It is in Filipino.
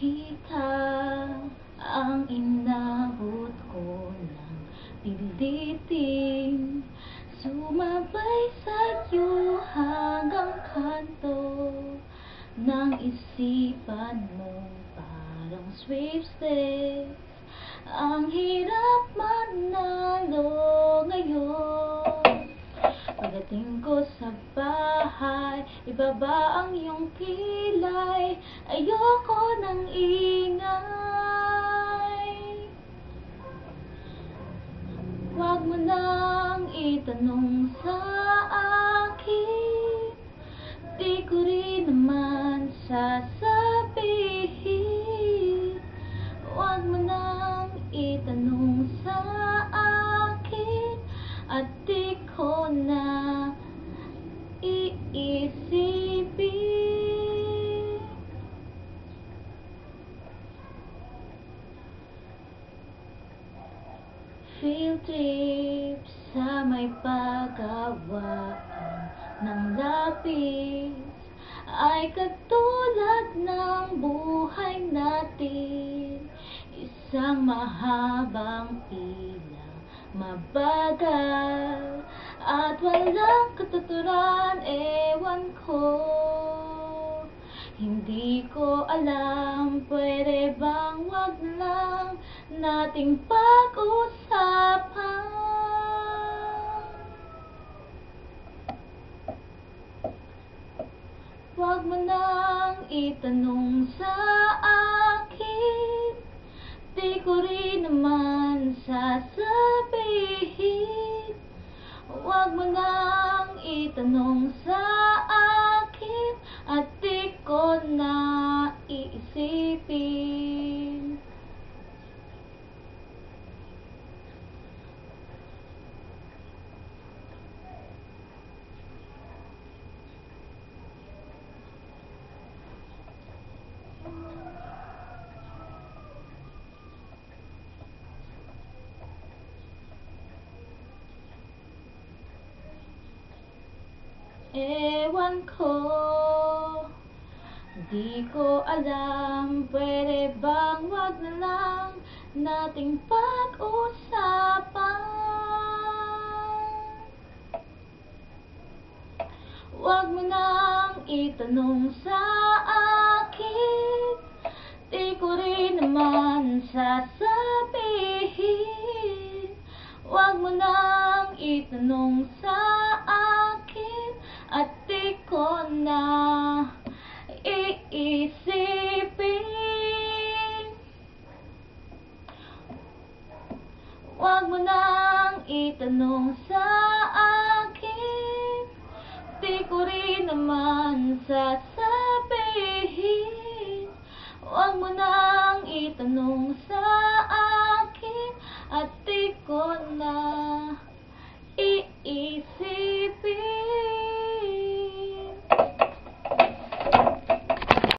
makita ang inabot ko ng piliting Sumabay sa'yo hanggang kanto ng isipan mo parang sweepstakes. Ang hirap manalo ibaba ang iyong kilay. Ayoko ng ingay. Huwag mo nang itanong sa akin. Di ko rin naman sasabihin. Huwag mo nang itanong sa akin. At di ko na iisipin Field trip sa may pagawaan ng lapis Ay katulad ng buhay natin. Isang mahabang pila, mabagal At walang katuturan, ewan ko. Hindi ko alam, pwede bang wag lang nating pag-usapan Huwag mo nang itanong sa akin. Di ko rin naman sasabihin. Huwag mo nang itanong sa akin At di ko na iisipin Ewan ko. Di ko alam Pwede bang wag na lang Nating pag-usapan? Wag mo nang itanong sa akin. Di ko rin naman sasabihin. Wag mo nang itanong sa akin Wag mo nang itanong sa akin. Di ko rin naman sasabihin. Wag mo nang itanong sa